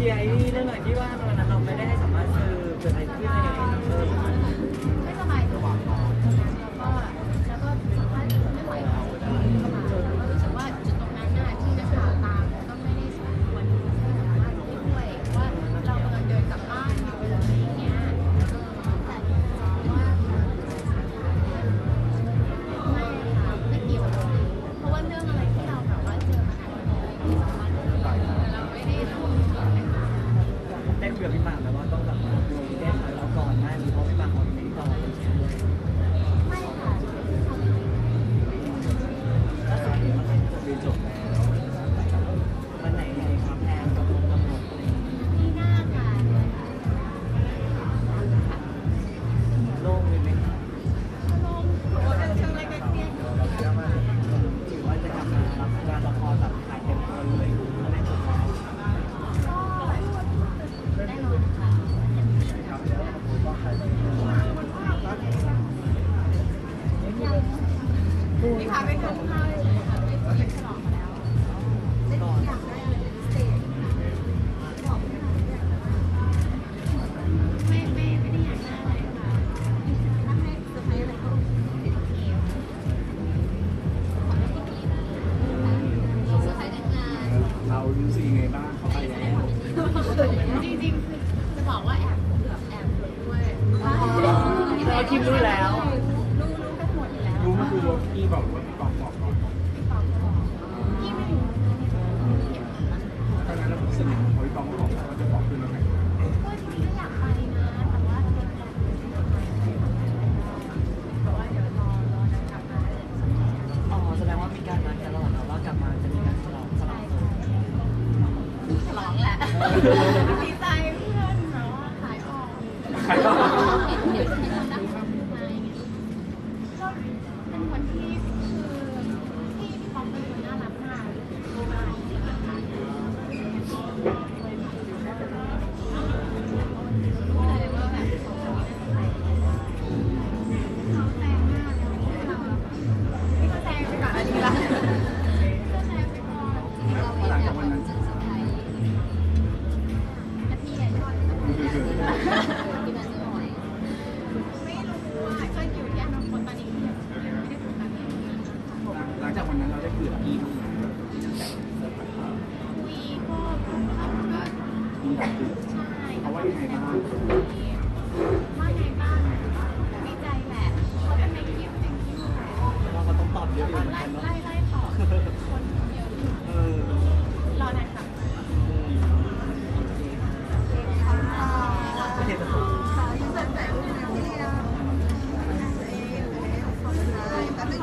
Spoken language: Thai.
chị ấy lên hỏi chị ba ไรก็เป็นเค้กขอให้ที่ดีนะเซอร์ไพรส์งาเรารู้สึกยังไงบ้างเข้าไปแล้วจริงๆคือจะบอกว่าแอบเกือบแอบถือบด้วยเราคิดรู้แล้ว บอกหรือว่าพี่ปองบอกก่อนพี่ปองก็บอกพี่ไม่รู้ตอนนั้นเราสึกยังไงพอพี่ปองบอกว่าจะบอกขึ้นแล้วไงก็จริงๆก็อยากไปนะแต่ว่าจเป็นการแต่ว่าเดี๋ยวรอรอนางกลับมาอ๋อแสดงว่ามีการนัดกันแล้วเหรอครับว่ากลับมาจะมีการฉลองฉลใช่องใช่ฉลองแหละดีใจเพื่อนแบบว่าขายออก 감사합니다. เขาว่ายังไงบ้าง